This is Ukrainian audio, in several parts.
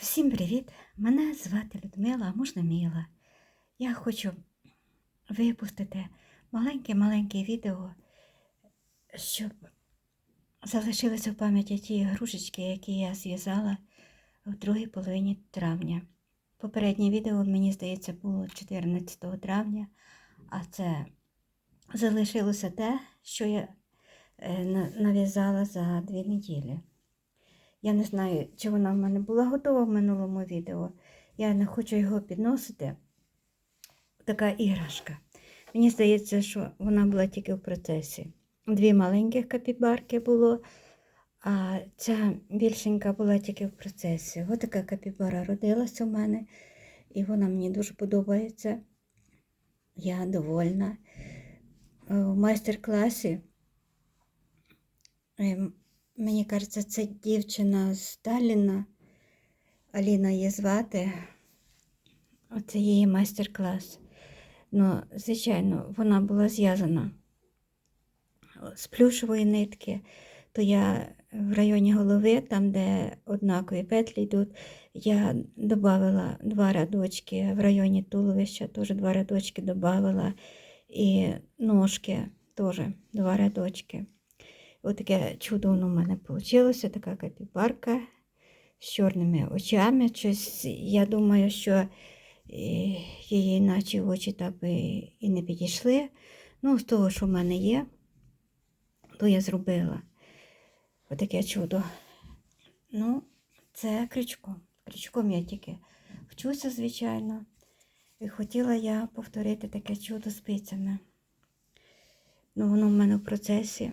Всім привіт! Мене звати Людмила, а можна Міла. Я хочу випустити маленьке-маленьке відео, щоб залишилися в пам'яті ті ігрушечки, які я зв'язала в другій половині травня. Попереднє відео, мені здається, було 14 травня, а це залишилося те, що я е, нав'язала за дві неділі. Я не знаю, чи вона в мене була готова в минулому відео. Я не хочу його підносити. Така іграшка. Мені здається, що вона була тільки в процесі. Дві маленьких капібарки було, а ця більшенька була тільки в процесі. Ось така капібара родилася у мене, і вона мені дуже подобається. Я довольна. Е, В майстер-класі Ем, Мені кажеться, це дівчина з Сталіна. Аліна її звати. Оце її майстер-клас. Ну, звичайно, вона була зв'язана з плюшової нитки, то я в районі голови, там, де однакові петлі йдуть, я додавала два рядочки, в районі туловища теж два рядочки додавала, і ножки теж два рядочки. Ось таке чудо воно в мене вийшло, така капібарка з чорними очами. Щось, я думаю, що е, її наче очі так би і не підійшли. Ну, з того, що в мене є, то я зробила. Отаке чудо. Ну, це крючком. Крючком я тільки вчуся, звичайно. І хотіла я повторити таке чудо спицями. Ну, воно в мене в процесі.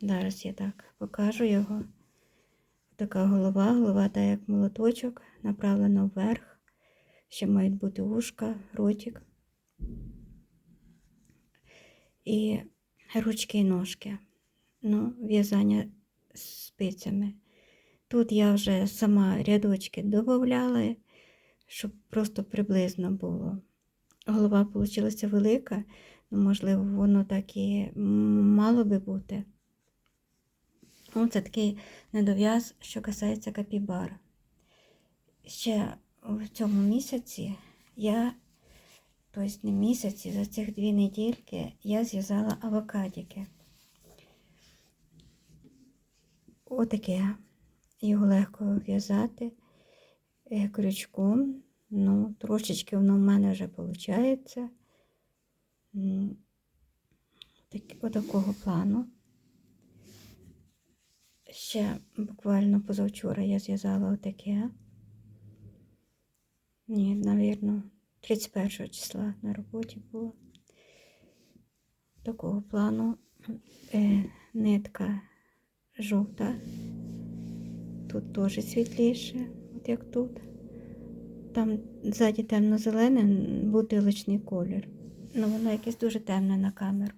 Зараз я так покажу його. Така голова, голова та як молоточок, направлена вверх. Ще мають бути вушка, ротик. І ручки і ножки. Ну, в'язання спицями. Тут я вже сама рядочки додавала, щоб просто приблизно було. Голова вийшла велика, ну, можливо, воно так і мало би бути. Ну, це такий недов'яз, що касається капібар. Ще в цьому місяці я, тобто не місяці, за цих дві недільки я зв'язала авокадики. Отаке. Його легко в'язати е, крючком. Ну, трошечки воно в мене вже виходить. Отакого плану. Ще буквально позавчора я зв'язала отаке. Ні, навірно, 31 числа на роботі було. Такого плану е, нитка жовта. Тут теж світліше, от як тут. Там ззаді темно-зелений бутилочний колір. Ну, воно якесь дуже темне на камеру.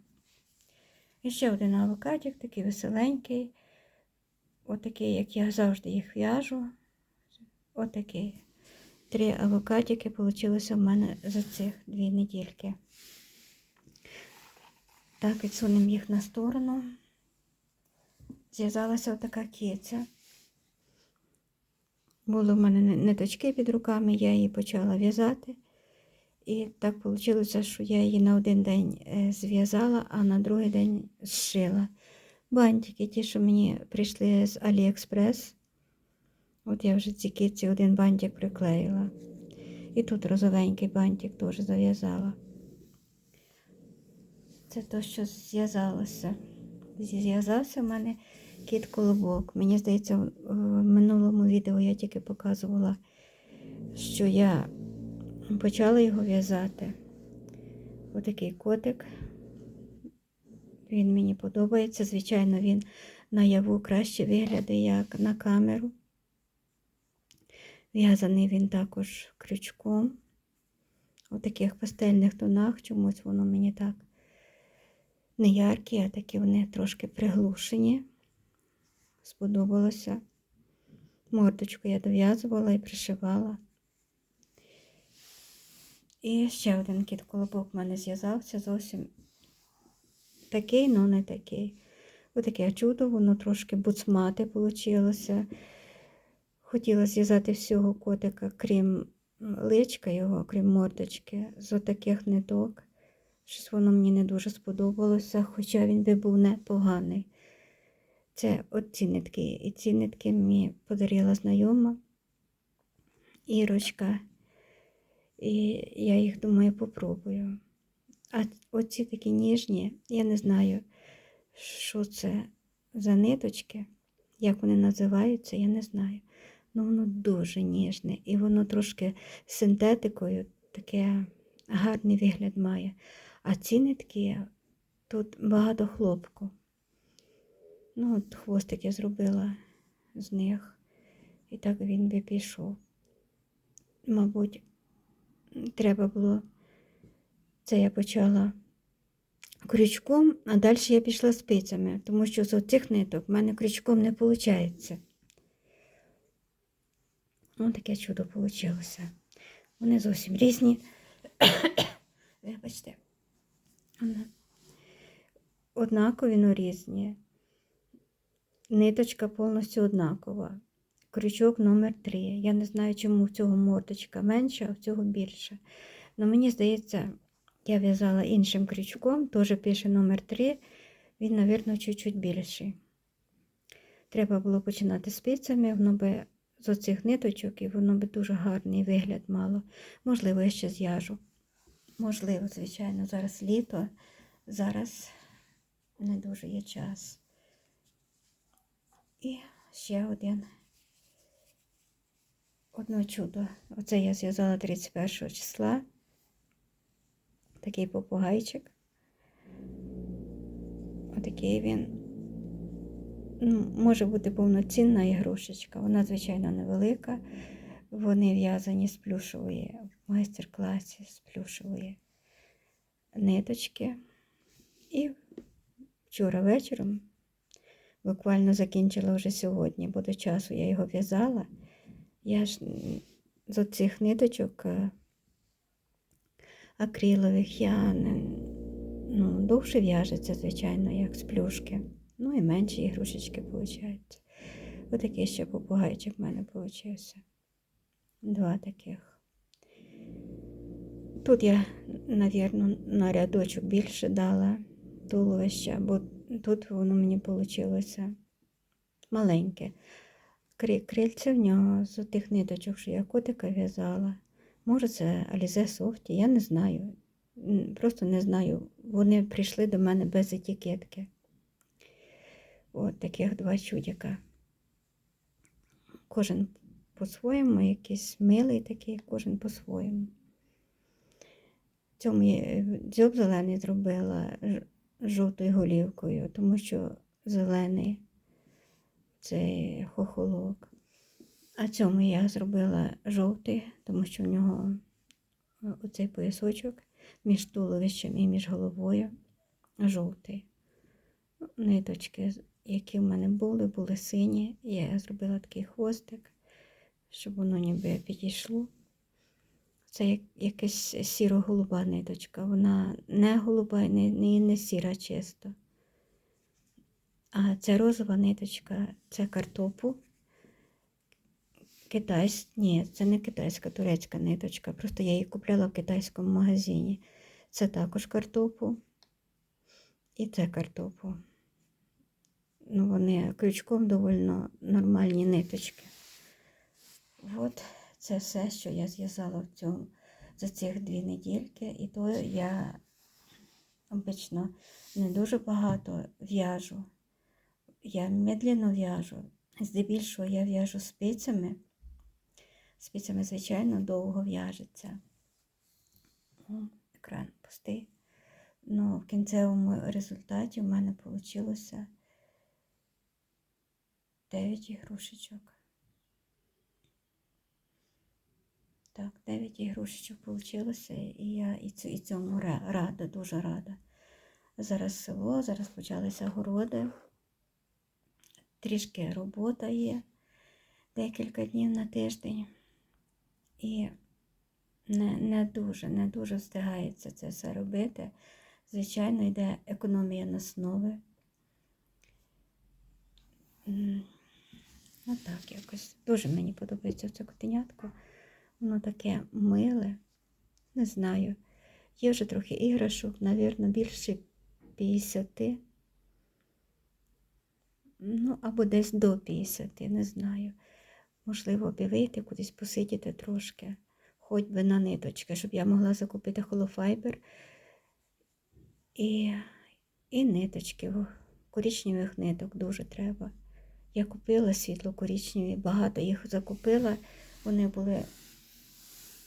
І ще один авокадик, такий веселенький. Отакий, як я завжди їх в'яжу. Отакий. Три авокадики вийшло в мене за цих дві недільки. Так, відсунемо їх на сторону. Зв'язалася отака киця. Були в мене ниточки під руками, я її почала в'язати. І так вийшло, що я її на один день е, зв'язала, а на другий день зшила. Бантики, ті, що мені прийшли з Аліекспрес. От я вже ці китці один бантик приклеїла. І тут розовенький бантик теж зав'язала. Це то, що зв'язалося. Зв'язався в мене кіт колобок. Мені здається, в минулому відео я тільки показувала, що я почала його в'язати. Отакий котик. Він мені подобається. Звичайно, він наяву краще виглядає, як на камеру. В'язаний він також крючком. У таких пастельних тонах, чомусь воно мені так не яркі, а такі вони трошки приглушені. Сподобалося. Мордочку я дов'язувала і пришивала. І ще один кіт колобок в мене зв'язався зовсім такий, але не такий. Отаке чудо, воно трошки буцмати вийшло. хотіла зв'язати всього котика, крім личка його, крім мордочки, з отаких ниток. Щось воно мені не дуже сподобалося, хоча він би був непоганий. Це от нитки. І ці нитки мені подарила знайома Ірочка. І я їх думаю попробую. А оці такі ніжні, я не знаю, що це за ниточки, як вони називаються, я не знаю. Ну, воно дуже ніжне і воно трошки синтетикою таке гарний вигляд має. А ці нитки тут багато хлопку. Ну, от хвостик я зробила з них, і так він би пішов. Мабуть, треба було. Це я почала крючком, а далі я пішла спицями, тому що з цих ниток в мене крючком не виходить. Ось таке чудо вийшло. Вони зовсім різні. Вибачте. Однакові, но різні. Ниточка повністю однакова. Крючок номер 3. Я не знаю, чому в цього мордочка менша, а в цього більше. Но мені здається, я в'язала іншим крючком, теж пише номер 3, він, мабуть, чуть-чуть більший. Треба було починати спицями, воно би з оцих ниточок, і воно би дуже гарний вигляд мало. Можливо, я ще зв'яжу. Можливо, звичайно, зараз літо, зараз не дуже є час. І ще один. Одно чудо. Оце я зв'язала 31 числа. Такий попугайчик. Отакий він. Ну, може бути повноцінна ігрушечка. Вона, звичайно, невелика. Вони в'язані з плюшової в майстер-класі з плюшової ниточки. І вчора вечором, буквально закінчила вже сьогодні, бо до часу я його в'язала. Я ж з оцих ниточок е, акрилових я ну, довше в'яжеться, звичайно, як з плюшки. Ну і менші ігрушечки виходять. Отакий ще попугайчик в мене вийшов. Два таких. Тут я, навірно, на рядочок більше дала туловища, бо тут воно мені вийшло маленьке. Крильце в нього з тих ниточок, що я котика в'язала. Може, це Алізе Софті, я не знаю. Просто не знаю. Вони прийшли до мене без етикетки. От таких два чудика. Кожен по-своєму, якийсь милий такий, кожен по-своєму. Цьому я дзьоб зелений зробила жовтою голівкою, тому що зелений цей хохолок. А цьому я зробила жовтий, тому що в нього оцей поясочок між туловищем і між головою жовтий. Ниточки, які в мене були, були сині. Я зробила такий хвостик, щоб воно ніби підійшло. Це як, якась сіро-голуба ниточка. Вона не голуба, не, не, не сіра чисто. А це розова ниточка, це картопу. Китайсь, ні, це не китайська, турецька ниточка. Просто я її купляла в китайському магазині. Це також картопу. І це картопу. Ну, вони крючком доволі нормальні ниточки. От це все, що я зв'язала в цьому за цих дві недільки. І то я обично не дуже багато в'яжу. Я медленно в'яжу. Здебільшого я в'яжу спицями. Спицями, звичайно, довго в'яжеться. Екран пустий. Ну, в кінцевому результаті в мене вийшло 9 ігрушечок. Так, 9 ігрушечок вийшло, і я і цьому рада, дуже рада. Зараз село, зараз почалися городи. Трішки робота є декілька днів на тиждень. І не не дуже, не дуже встигається це все робити. Звичайно, йде економія на основи. Ну так якось. Дуже мені подобається це котенятко. Воно таке миле. Не знаю. Є вже трохи іграшок, навірно, більше 50. Ну, або десь до 50, не знаю. Можливо, об'явити, кудись посидіти трошки, хоч би на ниточки, щоб я могла закупити холофайбер і, і ниточки. Корічневих ниток дуже треба. Я купила світло корічневі, багато їх закупила. Вони були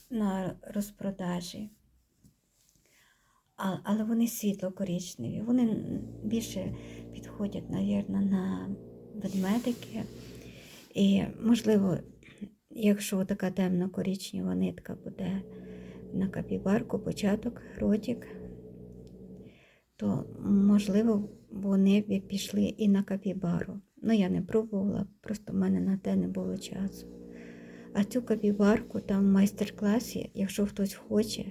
на розпродажі. А, але вони світло-коричневі. Вони більше підходять, навірно, на ведмедики. І, можливо, якщо така темно-коричнева нитка буде на капібарку, початок, ротик, то, можливо, вони б пішли і на капібару. Ну, я не пробувала, просто в мене на те не було часу. А цю капібарку там в майстер-класі, якщо хтось хоче,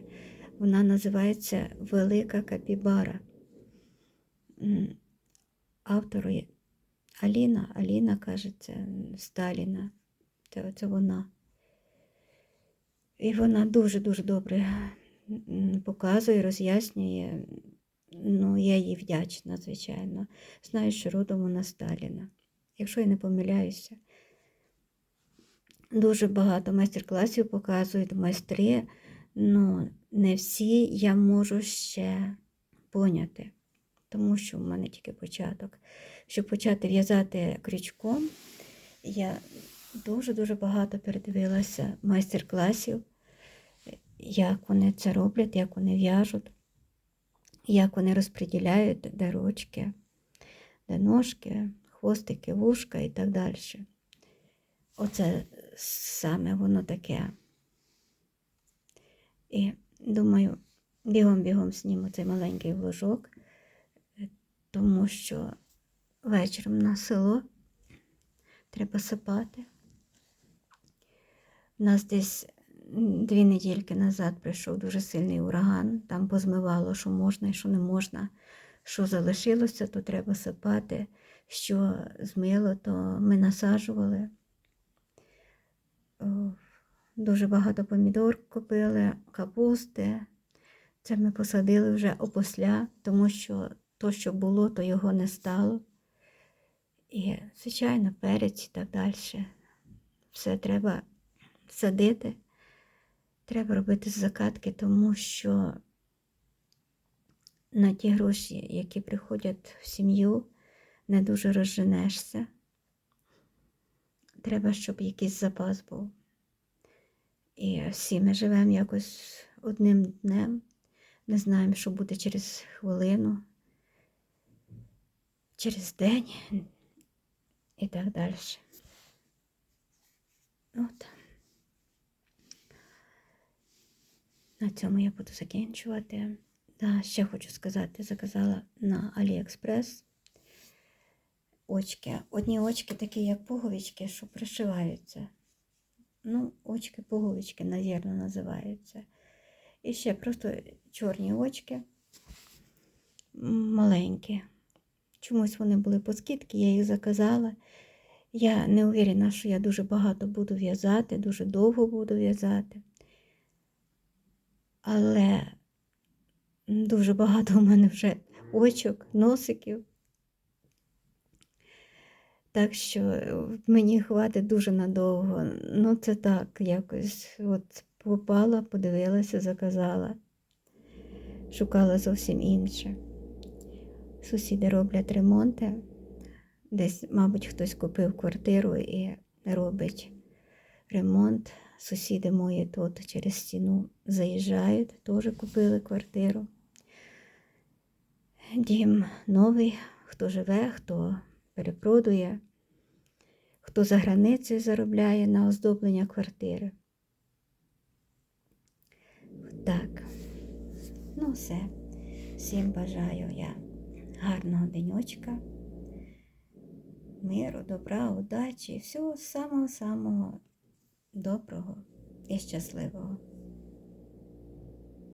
вона називається Велика Капібара. Автору Аліна, Аліна каже, це Сталіна. Це, це вона. І вона дуже-дуже добре показує, роз'яснює. Ну, я їй вдячна, звичайно. Знаю, що родом вона Сталіна. Якщо я не помиляюся. Дуже багато майстер-класів показують майстри, але не всі я можу ще поняти, тому що в мене тільки початок. Щоб почати в'язати крючком, я дуже-дуже багато передивилася майстер-класів, як вони це роблять, як вони в'яжуть, як вони розподіляють де ручки, де ножки, хвостики, вушка і так далі. Оце саме воно таке. І думаю, бігом-бігом зніму цей маленький вложок, тому що вечором на село треба сипати. У нас десь дві недільки назад прийшов дуже сильний ураган, там позмивало, що можна і що не можна. Що залишилося, то треба сипати. Що змило, то ми насаджували. Дуже багато помідор купили, капусти. Це ми посадили вже опосля, тому що то, що було, то його не стало. І, звичайно, перець і так далі. Все треба садити, треба робити закатки, тому що на ті гроші, які приходять в сім'ю, не дуже розженешся. Треба, щоб якийсь запас був. І всі ми живемо якось одним днем, не знаємо, що буде через хвилину, через день і так далі. От. На цьому я буду закінчувати. Да, ще хочу сказати, заказала на Аліекспрес очки. Одні очки такі, як пуговички, що пришиваються. Ну, очки пуговички, навірно, називаються. І ще просто чорні очки маленькі. Чомусь вони були по скидці, я їх заказала. Я не уверена, що я дуже багато буду в'язати, дуже довго буду в'язати. Але дуже багато у мене вже очок, носиків. Так що мені хватить дуже надовго. Ну, це так, якось от попала, подивилася, заказала. Шукала зовсім інше. Сусіди роблять ремонти. Десь, мабуть, хтось купив квартиру і робить ремонт. Сусіди мої тут через стіну заїжджають, теж купили квартиру. Дім новий, хто живе, хто перепродує, хто за границею заробляє на оздоблення квартири. Так, ну все. Всім бажаю я гарного денечка, миру, добра, удачі, всього самого-самого доброго і щасливого.